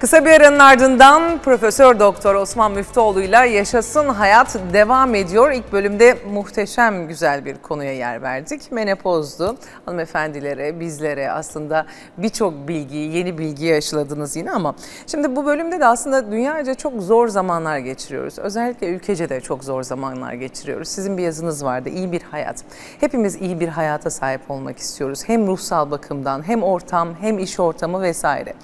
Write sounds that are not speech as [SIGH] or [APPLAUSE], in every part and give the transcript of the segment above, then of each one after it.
Kısa bir aranın ardından Profesör Doktor Osman Müftüoğlu ile Yaşasın Hayat devam ediyor. İlk bölümde muhteşem güzel bir konuya yer verdik. Menopozdu. Hanımefendilere, bizlere aslında birçok bilgiyi, yeni bilgiyi aşıladınız yine ama şimdi bu bölümde de aslında dünyaca çok zor zamanlar geçiriyoruz. Özellikle ülkece de çok zor zamanlar geçiriyoruz. Sizin bir yazınız vardı, iyi bir hayat. Hepimiz iyi bir hayata sahip olmak istiyoruz. Hem ruhsal bakımdan, hem ortam, hem iş ortamı vesaire.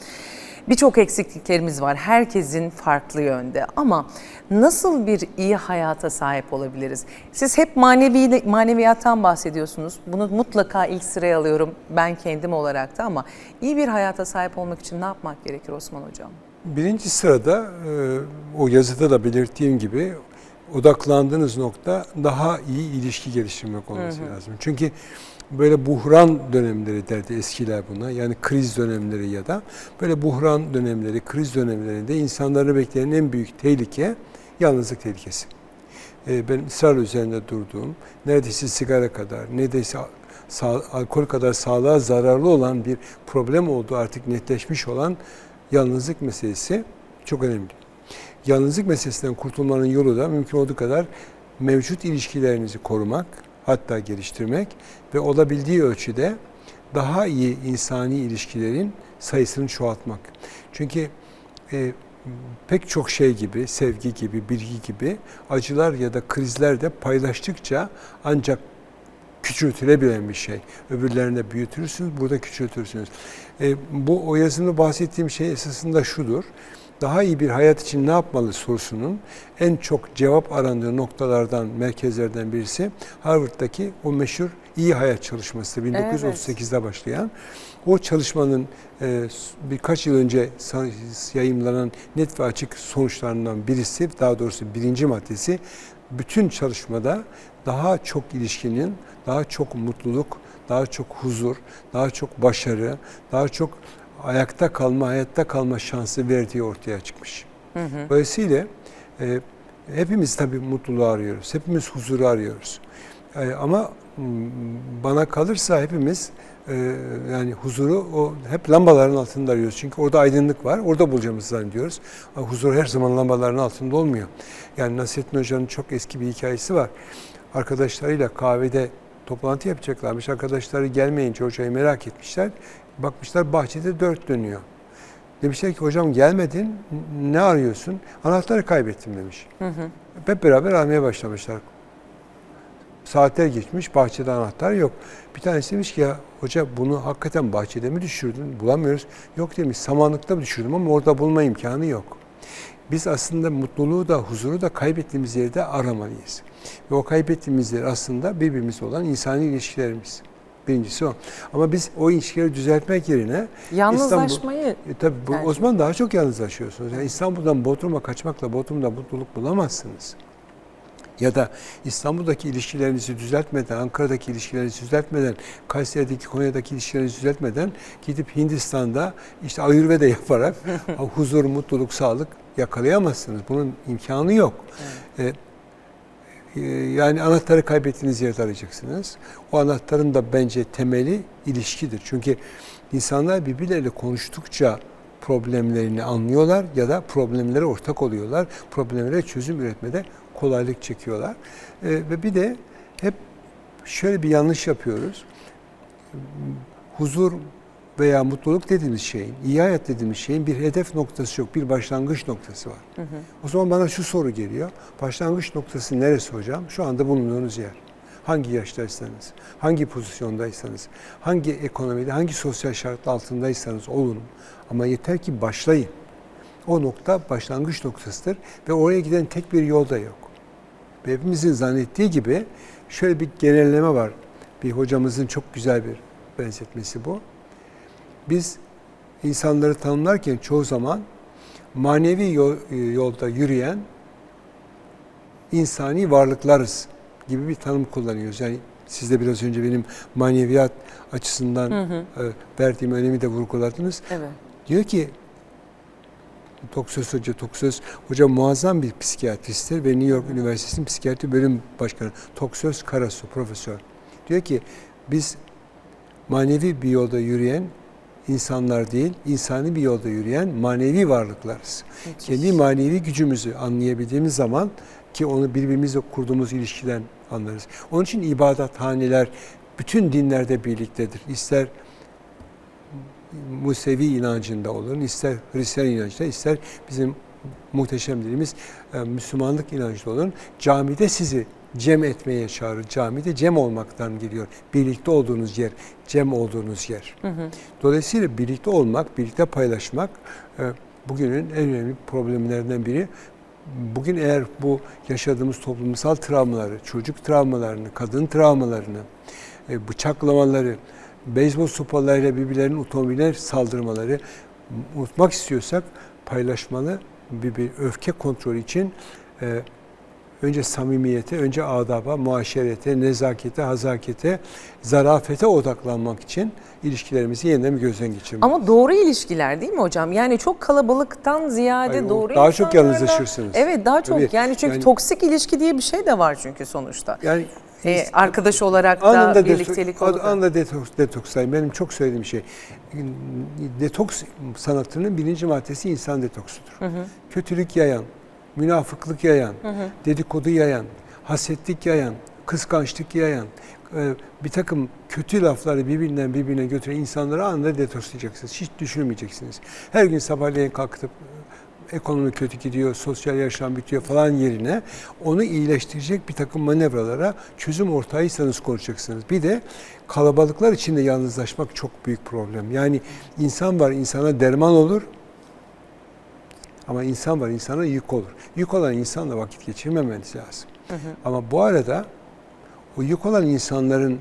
Birçok eksikliklerimiz var. Herkesin farklı yönde ama nasıl bir iyi hayata sahip olabiliriz? Siz hep manevi maneviyattan bahsediyorsunuz. Bunu mutlaka ilk sıraya alıyorum ben kendim olarak da ama iyi bir hayata sahip olmak için ne yapmak gerekir Osman Hocam? Birinci sırada e, o yazıda da belirttiğim gibi odaklandığınız nokta daha iyi ilişki geliştirmek olması lazım. Çünkü böyle buhran dönemleri derdi eskiler buna. Yani kriz dönemleri ya da böyle buhran dönemleri, kriz dönemlerinde insanları bekleyen en büyük tehlike yalnızlık tehlikesi. E, ben ısrarla üzerinde durduğum, neredeyse sigara kadar, neredeyse sağ, alkol kadar sağlığa zararlı olan bir problem olduğu artık netleşmiş olan yalnızlık meselesi çok önemli. Yalnızlık meselesinden kurtulmanın yolu da mümkün olduğu kadar mevcut ilişkilerinizi korumak, hatta geliştirmek ve olabildiği ölçüde daha iyi insani ilişkilerin sayısını çoğaltmak. Çünkü e, pek çok şey gibi, sevgi gibi, bilgi gibi acılar ya da krizler de paylaştıkça ancak küçültülebilen bir şey. Öbürlerinde büyütürsünüz, burada küçültürsünüz. E, bu o yazımda bahsettiğim şey esasında şudur. Daha iyi bir hayat için ne yapmalı sorusunun en çok cevap arandığı noktalardan, merkezlerden birisi Harvard'daki o meşhur iyi hayat çalışması 1938'de başlayan. O çalışmanın e, birkaç yıl önce yayımlanan net ve açık sonuçlarından birisi, daha doğrusu birinci maddesi, bütün çalışmada daha çok ilişkinin, daha çok mutluluk, daha çok huzur, daha çok başarı, daha çok ayakta kalma, hayatta kalma şansı verdiği ortaya çıkmış. Hı hı. Dolayısıyla e, hepimiz tabii mutluluğu arıyoruz, hepimiz huzuru arıyoruz. E, ama bana kalırsa hepimiz e, yani huzuru o hep lambaların altında arıyoruz. Çünkü orada aydınlık var, orada bulacağımızı zannediyoruz. Ama huzur her zaman lambaların altında olmuyor. Yani Nasrettin Hoca'nın çok eski bir hikayesi var. Arkadaşlarıyla kahvede toplantı yapacaklarmış. Arkadaşları gelmeyince hocayı merak etmişler. Bakmışlar bahçede dört dönüyor. Demişler ki hocam gelmedin ne arıyorsun? Anahtarı kaybettim demiş. Hı hı. Hep beraber aramaya başlamışlar. Saatler geçmiş bahçede anahtar yok. Bir tanesi demiş ki ya hoca bunu hakikaten bahçede mi düşürdün? Bulamıyoruz. Yok demiş samanlıkta düşürdüm ama orada bulma imkanı yok. Biz aslında mutluluğu da huzuru da kaybettiğimiz yerde aramalıyız. Ve o kaybettiğimiz yer aslında birbirimizle olan insani ilişkilerimiz. Birincisi o. Ama biz o ilişkileri düzeltmek yerine Yalnızlaşmayı İstanbul, e, tabii bu, tercih o zaman daha çok yalnızlaşıyorsunuz. Yani İstanbul'dan Bodrum'a kaçmakla Bodrum'da mutluluk bulamazsınız. Ya da İstanbul'daki ilişkilerinizi düzeltmeden, Ankara'daki ilişkilerinizi düzeltmeden, Kayseri'deki, Konya'daki ilişkilerinizi düzeltmeden gidip Hindistan'da işte Ayurveda [LAUGHS] yaparak [LAUGHS] huzur, mutluluk, sağlık yakalayamazsınız. Bunun imkanı yok. Evet. Ee, yani anahtarı kaybettiğiniz yerde arayacaksınız. O anahtarın da bence temeli ilişkidir. Çünkü insanlar birbirleriyle konuştukça problemlerini anlıyorlar ya da problemlere ortak oluyorlar. Problemlere çözüm üretmede kolaylık çekiyorlar. Ee, ve bir de hep şöyle bir yanlış yapıyoruz. Huzur veya mutluluk dediğimiz şeyin, iyi hayat dediğimiz şeyin bir hedef noktası yok, bir başlangıç noktası var. Hı hı. O zaman bana şu soru geliyor. Başlangıç noktası neresi hocam? Şu anda bulunduğunuz yer. Hangi yaştaysanız, hangi pozisyondaysanız, hangi ekonomide, hangi sosyal şartlar altındaysanız olun. Ama yeter ki başlayın. O nokta başlangıç noktasıdır ve oraya giden tek bir yol da yok. Ve hepimizin zannettiği gibi şöyle bir genelleme var. Bir hocamızın çok güzel bir benzetmesi bu biz insanları tanımlarken çoğu zaman manevi e, yolda yürüyen insani varlıklarız gibi bir tanım kullanıyoruz. Yani siz de biraz önce benim maneviyat açısından hı hı. E, verdiğim önemi de vurguladınız. Evet. Diyor ki Toksöz Hoca, Toksöz Hoca muazzam bir psikiyatristtir ve New York Üniversitesi'nin psikiyatri bölüm başkanı Toksöz Karasu profesör. Diyor ki biz manevi bir yolda yürüyen insanlar değil, insani bir yolda yürüyen manevi varlıklarız. Kendi manevi gücümüzü anlayabildiğimiz zaman ki onu birbirimizle kurduğumuz ilişkiden anlarız. Onun için ibadethaneler bütün dinlerde birliktedir. İster Musevi inancında olun, ister Hristiyan inancında, ister bizim muhteşem dilimiz e, Müslümanlık inancında olun. Camide sizi cem etmeye çağırır. Camide cem olmaktan geliyor. Birlikte olduğunuz yer, cem olduğunuz yer. Dolayısıyla birlikte olmak, birlikte paylaşmak e, bugünün en önemli problemlerinden biri. Bugün eğer bu yaşadığımız toplumsal travmaları, çocuk travmalarını, kadın travmalarını, e, bıçaklamaları, beyzbol sopalarıyla birbirlerinin otomobiller saldırmaları unutmak istiyorsak paylaşmalı bir, bir öfke kontrolü için e, önce samimiyete, önce adaba, muaşerete, nezakete, hazakete, zarafete odaklanmak için ilişkilerimizi yeniden bir gözden geçirmek. Ama doğru ilişkiler değil mi hocam? Yani çok kalabalıktan ziyade Hayır, doğru daha çok yalnızlaşırsınız. Evet daha çok. Tabii. Yani çünkü Yani- toksik ilişki diye bir şey de var çünkü sonuçta. yani Ee, arkadaş olarak da Anında birliktelik detoks, olur. anında detoks, detokslayın. Benim çok söylediğim şey. Detoks sanatının birinci maddesi insan detoksudur. Kötülük yayan, münafıklık yayan, dedikodu yayan, hasetlik yayan, kıskançlık yayan, e, bir takım kötü lafları birbirinden birbirine götüren insanları anında detokslayacaksınız. Hiç düşünmeyeceksiniz. Her gün sabahleyin kalkıp ekonomi kötü gidiyor, sosyal yaşam bitiyor falan yerine onu iyileştirecek bir takım manevralara çözüm ortağıysanız konuşacaksınız. Bir de kalabalıklar içinde yalnızlaşmak çok büyük problem. Yani insan var insana derman olur ama insan var insana yük olur. Yük olan insanla vakit geçirmemeniz lazım. Ama bu arada o yük olan insanların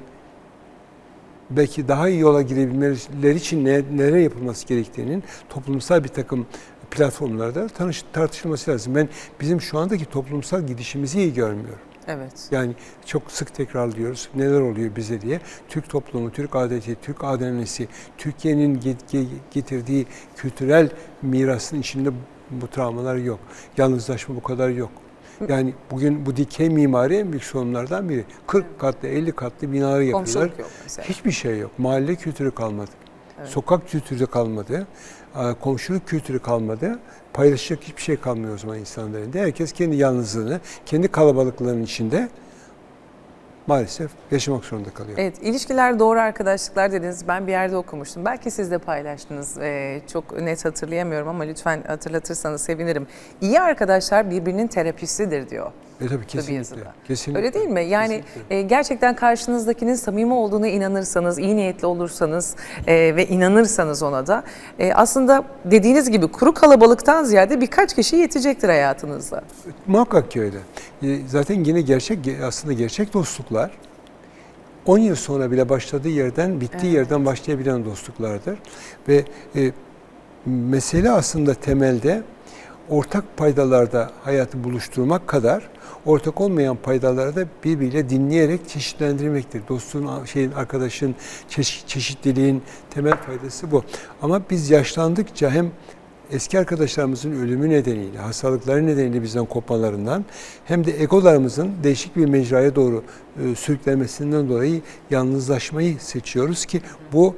belki daha iyi yola girebilmeleri için ne, neler yapılması gerektiğinin toplumsal bir takım platformlarda tanış, tartışılması lazım. Ben bizim şu andaki toplumsal gidişimizi iyi görmüyorum. Evet. Yani çok sık tekrarlıyoruz neler oluyor bize diye. Türk toplumu, Türk adeti, Türk adrenesi, Türkiye'nin get- ge- getirdiği kültürel mirasın içinde bu travmalar yok. Yalnızlaşma bu kadar yok. Yani bugün bu dikey mimari en büyük sorunlardan biri. 40 katlı, 50 katlı binalar yapıyorlar. Hiçbir şey yok. Mahalle kültürü kalmadı. Evet. Sokak kültürü kalmadı. Komşuluk kültürü kalmadı. Paylaşacak hiçbir şey kalmıyor o zaman insanların. Herkes kendi yalnızlığını, kendi kalabalıklarının içinde maalesef yaşamak zorunda kalıyor. Evet, ilişkiler doğru arkadaşlıklar dediniz. Ben bir yerde okumuştum. Belki siz de paylaştınız. Ee, çok net hatırlayamıyorum ama lütfen hatırlatırsanız sevinirim. İyi arkadaşlar birbirinin terapistidir diyor. E tabii kesinlikle. yazıda. kesinlikle. Öyle değil mi? Yani Kesinlikle. e, gerçekten karşınızdakinin samimi olduğuna inanırsanız, iyi niyetli olursanız e, ve inanırsanız ona da e, aslında dediğiniz gibi kuru kalabalıktan ziyade birkaç kişi yetecektir hayatınızda. Muhakkak ki öyle. E, Zaten yine gerçek aslında gerçek dostluklar 10 yıl sonra bile başladığı yerden bittiği yerden başlayabilen dostluklardır. Ve e, mesele aslında temelde ortak paydalarda hayatı buluşturmak kadar ortak olmayan paydaları da birbiriyle dinleyerek çeşitlendirmektir. Dostluğun, şeyin, arkadaşın, çeşit, çeşitliliğin temel faydası bu. Ama biz yaşlandıkça hem eski arkadaşlarımızın ölümü nedeniyle, hastalıkları nedeniyle bizden kopmalarından hem de egolarımızın değişik bir mecraya doğru e, sürüklenmesinden dolayı yalnızlaşmayı seçiyoruz ki bu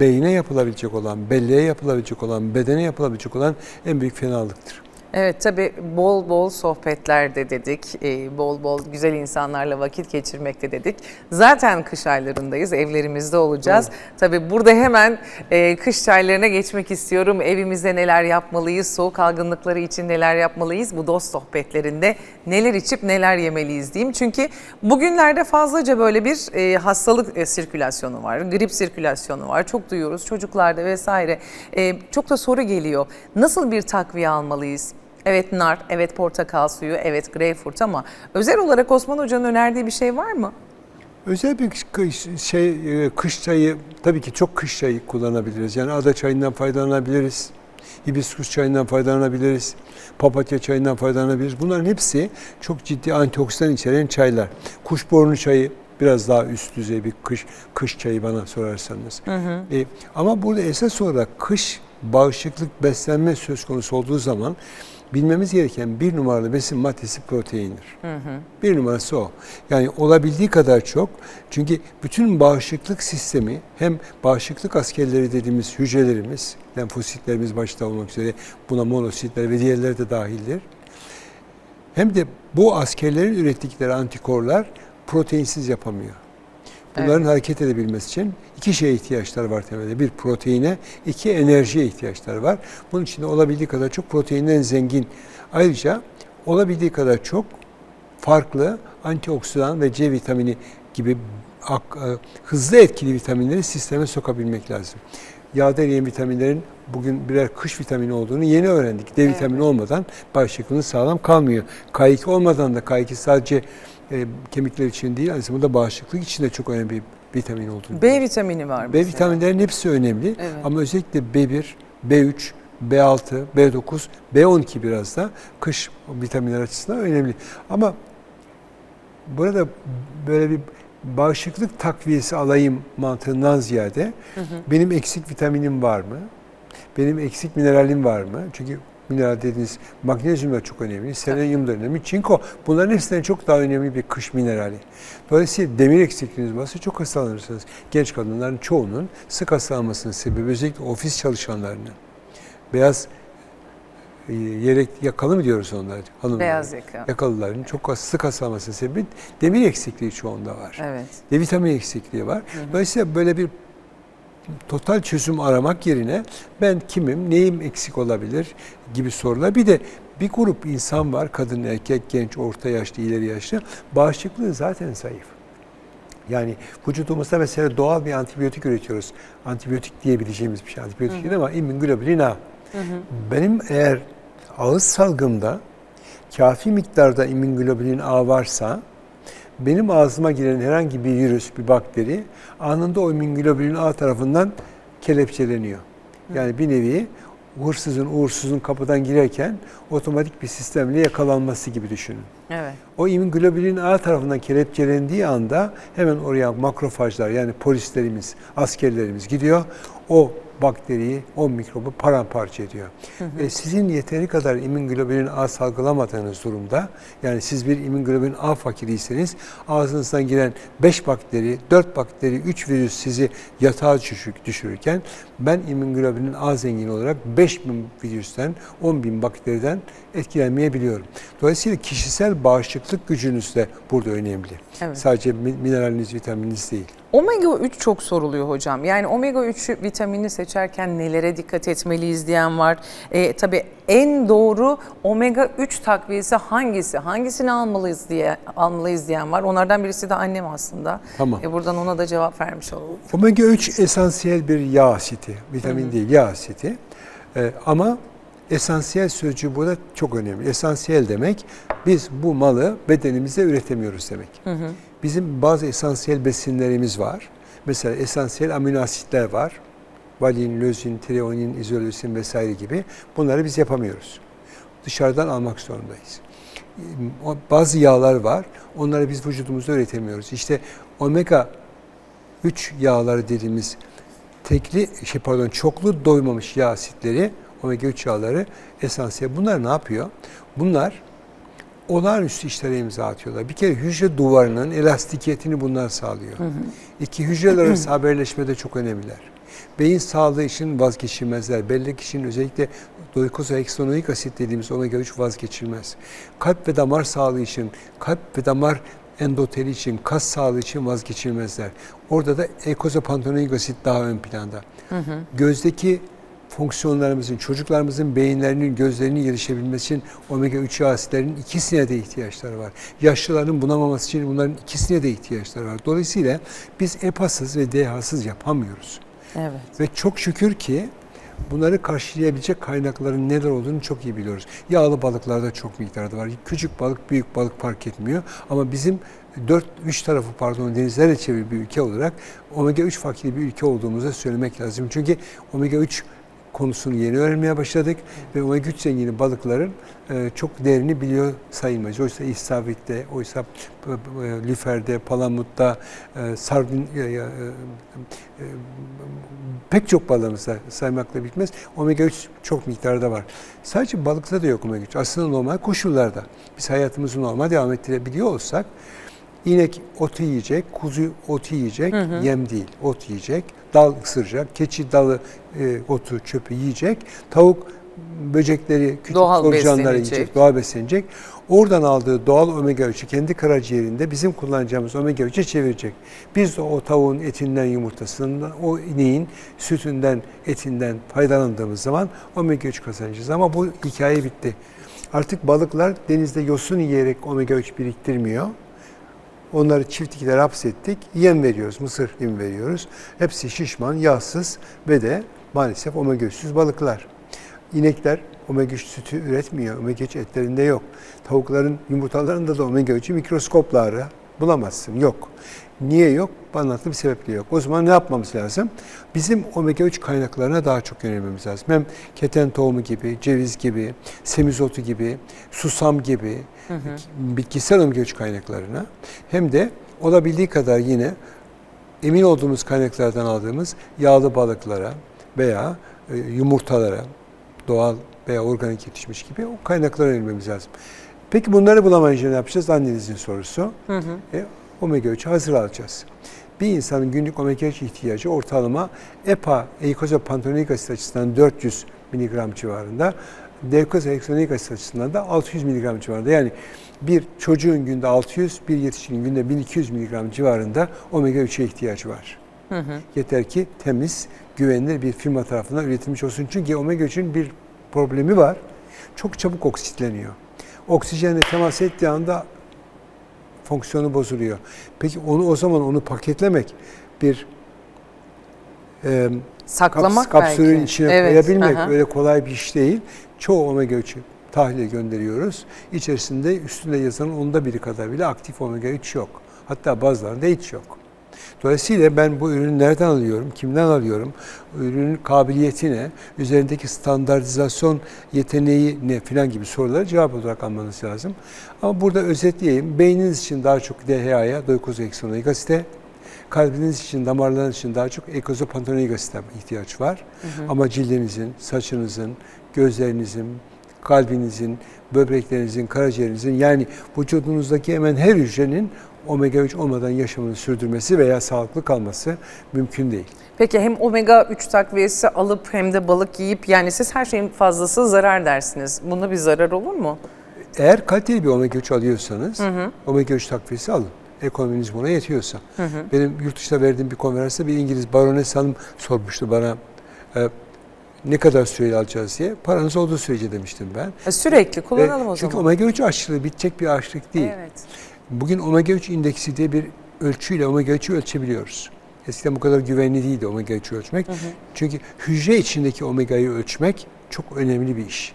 beyne yapılabilecek olan, belleğe yapılabilecek olan, bedene yapılabilecek olan en büyük fenalıktır. Evet tabii bol bol sohbetler de dedik, e, bol bol güzel insanlarla vakit geçirmekte dedik. Zaten kış aylarındayız, evlerimizde olacağız. Tabii burada hemen e, kış çaylarına geçmek istiyorum. Evimizde neler yapmalıyız, soğuk algınlıkları için neler yapmalıyız, bu dost sohbetlerinde neler içip neler yemeliyiz diyeyim. Çünkü bugünlerde fazlaca böyle bir e, hastalık e, sirkülasyonu var, grip sirkülasyonu var. Çok duyuyoruz çocuklarda vesaire. Çok da soru geliyor. Nasıl bir takviye almalıyız? Evet nar, evet portakal suyu, evet greyfurt ama özel olarak Osman Hoca'nın önerdiği bir şey var mı? Özel bir kış, şey e, kış çayı tabii ki çok kış çayı kullanabiliriz. Yani ada çayından faydalanabiliriz. Hibiskus çayından faydalanabiliriz. Papatya çayından faydalanabiliriz. Bunların hepsi çok ciddi antioksidan içeren çaylar. Kuşburnu çayı biraz daha üst düzey bir kış kış çayı bana sorarsanız. E, ama burada esas olarak kış bağışıklık beslenme söz konusu olduğu zaman bilmemiz gereken bir numaralı besin maddesi proteindir. Bir numarası o. Yani olabildiği kadar çok. Çünkü bütün bağışıklık sistemi hem bağışıklık askerleri dediğimiz hücrelerimiz, lenfositlerimiz başta olmak üzere buna monositler ve diğerleri de dahildir. Hem de bu askerlerin ürettikleri antikorlar proteinsiz yapamıyor. Bunların hareket edebilmesi için iki şeye ihtiyaçları var temelde. Bir proteine, iki enerjiye ihtiyaçları var. Bunun için de olabildiği kadar çok proteinden zengin. Ayrıca olabildiği kadar çok farklı antioksidan ve C vitamini gibi e, hızlı etkili vitaminleri sisteme sokabilmek lazım. Yağda eriyen vitaminlerin bugün birer kış vitamini olduğunu yeni öğrendik. D vitamini olmadan bağışıklığınız sağlam kalmıyor. K2 olmadan da K2 sadece e, kemikler için değil aynı zamanda bağışıklık için de çok önemli bir vitamin olduğunu. B vitamini var B mesela. vitaminlerin hepsi önemli Evet. ama özellikle B1, B3, B6, B9, B12 biraz da kış vitaminler açısından önemli. Ama burada böyle bir bağışıklık takviyesi alayım mantığından ziyade benim eksik vitaminim var mı? Benim eksik mineralim var mı? Çünkü mineral dediğiniz magnezyum da çok önemli, selenyum da önemli, çinko bunların hepsinden çok daha önemli bir kış minerali. Dolayısıyla demir eksikliğiniz varsa çok hastalanırsınız. Genç kadınların çoğunun sık hastalanmasının sebebi özellikle ofis çalışanlarının. Beyaz e, yelek yakalı mı diyoruz onlar? Hanımlar. Beyaz yaka. Yakalıların çok sık hastalanmasının sebebi demir eksikliği çoğunda var. Evet. D vitamini eksikliği var. Dolayısıyla böyle bir total çözüm aramak yerine ben kimim, neyim eksik olabilir gibi sorular. Bir de bir grup insan var, kadın, erkek, genç, orta yaşlı, ileri yaşlı. Bağışıklığı zaten zayıf. Yani vücudumuzda mesela doğal bir antibiyotik üretiyoruz. Antibiyotik diyebileceğimiz bir şey. Antibiyotik değil ama immunoglobulin A. Benim eğer ağız salgımda kafi miktarda immunoglobulin A varsa benim ağzıma giren herhangi bir virüs, bir bakteri anında o immunoglobulin A tarafından kelepçeleniyor. Yani bir nevi hırsızın, uğursuzun kapıdan girerken otomatik bir sistemle yakalanması gibi düşünün. Evet. O immunoglobulin A tarafından kelepçelendiği anda hemen oraya makrofajlar yani polislerimiz, askerlerimiz gidiyor. O bakteriyi, o mikrobu paramparça ediyor. E, sizin yeteri kadar immunoglobulin A salgılamadığınız durumda, yani siz bir immunoglobulin A fakiriyseniz ağzınızdan giren 5 bakteri, 4 bakteri, 3 virüs sizi yatağa düşük, düşürürken ben immunoglobulin A zengini olarak 5000 virüsten, 10.000 bakteriden etkilenmeyebiliyorum. Dolayısıyla kişisel bağışıklık gücünüz de burada önemli. Evet. Sadece mi- mineraliniz, vitamininiz değil. Omega 3 çok soruluyor hocam. Yani omega 3 vitamini seçerken nelere dikkat etmeliyiz diyen var. E, tabii en doğru omega 3 takviyesi hangisi? Hangisini almalıyız diye almalıyız diyen var. Onlardan birisi de annem aslında. Tamam. E, buradan ona da cevap vermiş olalım. Omega 3 esansiyel bir yağ asiti. Vitamin değil, yağ asiti. Ee, ama esansiyel sözcüğü burada çok önemli. Esansiyel demek biz bu malı bedenimizde üretemiyoruz demek. Bizim bazı esansiyel besinlerimiz var. Mesela esansiyel amino asitler var. Valin, lözin, treonin, izolösin vesaire gibi. Bunları biz yapamıyoruz. Dışarıdan almak zorundayız. Bazı yağlar var. Onları biz vücudumuzda üretemiyoruz. İşte omega 3 yağları dediğimiz tekli şey pardon çoklu doymamış yağ asitleri omega 3 yağları esansiyel. Bunlar ne yapıyor? Bunlar olağanüstü işlere imza atıyorlar. Bir kere hücre duvarının elastikiyetini bunlar sağlıyor. İki hücreler arası [CLEARS THROAT] haberleşmede çok önemliler. Beyin sağlığı için vazgeçilmezler. Bellek için özellikle doikozoheksanoik asit dediğimiz omega 3 vazgeçilmez. Kalp ve damar sağlığı için, kalp ve damar endoteli için, kas sağlığı için vazgeçilmezler. Orada da eikozapantenoik asit daha ön planda. Gözdeki fonksiyonlarımızın, çocuklarımızın beyinlerinin, gözlerinin gelişebilmesi için omega 3 yağ asitlerinin ikisine de ihtiyaçları var. Yaşlıların bunamaması için bunların ikisine de ihtiyaçları var. Dolayısıyla biz EPA'sız ve DHA'sız yapamıyoruz. Evet. Ve çok şükür ki bunları karşılayabilecek kaynakların neler olduğunu çok iyi biliyoruz. Yağlı balıklarda çok miktarda var. Küçük balık, büyük balık fark etmiyor. Ama bizim 4 3 tarafı pardon denizlerle çevrili bir ülke olarak omega 3 fakiri bir ülke olduğumuzu söylemek lazım. Çünkü omega 3 konusunu yeni öğrenmeye başladık ve omega 3 zengini balıkların e, çok değerini biliyor sayılmaz. Oysa istavritte, oysa e, e, lüferde, palamutta, e, sardin, pek çok balığımızda saymakla bitmez. Omega 3 çok miktarda var. Sadece balıkta da yok omega 3. Aslında normal koşullarda biz hayatımızı normal devam ettirebiliyor olsak inek otu yiyecek, kuzu otu yiyecek, yem değil ot yiyecek, dal ısıracak, keçi dalı e, otu çöpü yiyecek, tavuk böcekleri, küçük Doğal solucanları yiyecek, doğal beslenecek. Oradan aldığı doğal omega 3'ü kendi karaciğerinde bizim kullanacağımız omega 3'e çevirecek. Biz de o tavuğun etinden, yumurtasından, o ineğin sütünden, etinden faydalandığımız zaman omega 3 kazanacağız. Ama bu hikaye bitti. Artık balıklar denizde yosun yiyerek omega 3 biriktirmiyor. Onları çiftliklere hapsettik. Yem veriyoruz, mısır yemi veriyoruz. Hepsi şişman, yağsız ve de maalesef omega 3'süz balıklar. İnekler omega 3 sütü üretmiyor. Omega 3 etlerinde yok. Tavukların yumurtalarında da omega 3'ü mikroskopla ara. Bulamazsın. Yok. Niye yok? Anlattığım sebeple yok. O zaman ne yapmamız lazım? Bizim omega 3 kaynaklarına daha çok yönelmemiz lazım. Hem keten tohumu gibi, ceviz gibi, semizotu gibi, susam gibi bitkisel omega 3 kaynaklarına hem de olabildiği kadar yine emin olduğumuz kaynaklardan aldığımız yağlı balıklara veya e, yumurtalara doğal veya organik yetişmiş gibi o kaynaklara yönelmemiz lazım. Peki bunları bulamayınca ne yapacağız? Annenizin sorusu. E, omega 3'ü hazır alacağız. Bir insanın günlük omega 3 ihtiyacı ortalama EPA, eikozopantonik asit açısından 400 mg civarında, dekozoheksonik asit açısından da 600 mg civarında. Yani bir çocuğun günde 600, bir yetişkinin günde 1200 mg civarında omega 3'e ihtiyacı var. Yeter ki temiz, güvenilir bir firma tarafından üretilmiş olsun. Çünkü omega 3'ün bir problemi var. Çok çabuk oksitleniyor. Oksijenle temas ettiği anda fonksiyonu bozuluyor. Peki onu o zaman onu paketlemek bir e, Saklamak kaps- kapsülün belki. içine Evet, koyabilmek aha. öyle kolay bir iş değil. Çoğu omega 3'ü tahlile gönderiyoruz. İçerisinde üstünde yazanın onda biri kadar bile aktif omega 3 yok. Hatta bazılarında hiç yok. Dolayısıyla ben bu ürünü nereden alıyorum, kimden alıyorum, ürünün kabiliyeti ne, üzerindeki standartizasyon yeteneği ne filan gibi sorulara cevap olarak almanız lazım. Ama burada özetleyeyim. Beyniniz için daha çok DHA'ya, doikozoheksonoik asite, kalbiniz için, damarlarınız için daha çok ekozopantonik asite ihtiyaç var. Ama cildinizin, saçınızın, gözlerinizin, kalbinizin, böbreklerinizin, karaciğerinizin yani vücudunuzdaki hemen her hücrenin omega 3 olmadan yaşamını sürdürmesi veya sağlıklı kalması mümkün değil. Peki hem omega 3 takviyesi alıp hem de balık yiyip yani siz her şeyin fazlası zarar dersiniz. Bunda bir zarar olur mu? Eğer kaliteli bir omega 3 alıyorsanız omega 3 takviyesi alın. Ekonominiz buna yetiyorsa. Benim yurt dışında verdiğim bir konferansta bir İngiliz barones hanım sormuştu bana e, ne kadar süreyle alacağız diye. Paranız olduğu sürece demiştim ben. E, Sürekli kullanalım Ve o çünkü zaman. omega 3 açlığı bitecek bir açlık değil. Evet. Bugün omega 3 indeksi diye bir ölçüyle omega 3'ü ölçebiliyoruz. Eskiden bu kadar güvenli değildi omega 3'ü ölçmek. Çünkü hücre içindeki omega'yı ölçmek çok önemli bir iş.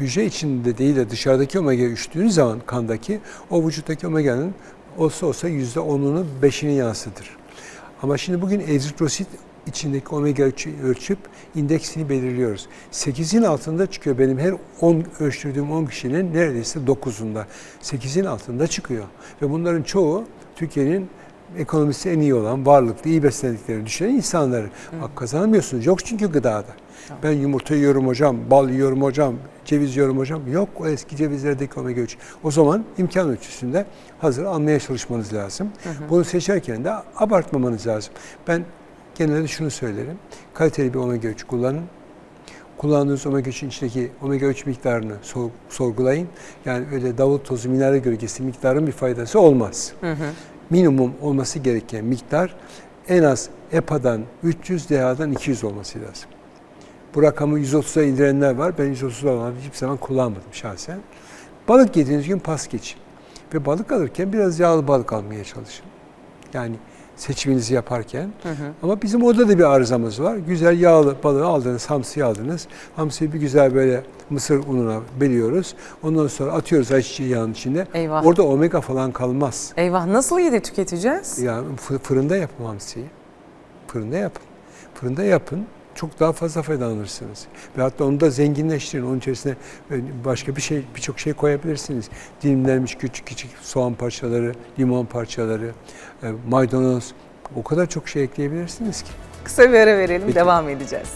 Hücre içinde değil de dışarıdaki omega ölçtüğünüz zaman kandaki o vücuttaki omega'nın olsa olsa yüzde onunu beşini yansıtır. Ama şimdi bugün eritrosit içindeki omega 3'ü ölçüp indeksini belirliyoruz. 8'in altında çıkıyor benim her 10 ölçtürdüğüm 10 kişinin neredeyse 9'unda. 8'in altında çıkıyor. Ve bunların çoğu Türkiye'nin ekonomisi en iyi olan, varlıklı, iyi beslendiklerini düşünen insanları. Bak kazanamıyorsunuz. Yok çünkü gıdada. Ben yumurta yiyorum hocam, bal yiyorum hocam, ceviz yiyorum hocam. Yok o eski cevizlerdeki omega 3. O zaman imkan ölçüsünde hazır almaya çalışmanız lazım. Bunu seçerken de abartmamanız lazım. Ben genelde şunu söylerim. Kaliteli bir omega 3 kullanın. Kullandığınız omega 3'ün içindeki omega 3 miktarını sor- sorgulayın. Yani öyle davul tozu, minare gölgesi miktarın bir faydası olmaz. Minimum olması gereken miktar en az EPA'dan 300, DHA'dan 200 olması lazım. Bu rakamı 130'a indirenler var. Ben 130 olan hiçbir zaman kullanmadım şahsen. Balık yediğiniz gün pas geçin. Ve balık alırken biraz yağlı balık almaya çalışın. Yani seçiminizi yaparken. Ama bizim orada da bir arızamız var. Güzel yağlı balığı aldınız, hamsiyi aldınız. Hamsiyi bir güzel böyle mısır ununa beliyoruz. Ondan sonra atıyoruz ayçiçeği yağının içinde. Eyvah. Orada omega falan kalmaz. Eyvah nasıl yedi tüketeceğiz? Yani fı- fırında yapın hamsiyi. Fırında yapın. Fırında yapın. Çok daha fazla faydalanırsınız. Ve hatta onu da zenginleştirin. Onun içerisine e, başka bir şey, birçok şey koyabilirsiniz. Dilimlenmiş küçük küçük soğan parçaları, limon parçaları, e, maydanoz. O kadar çok şey ekleyebilirsiniz ki. Kısa bir ara verelim, Peki. devam edeceğiz.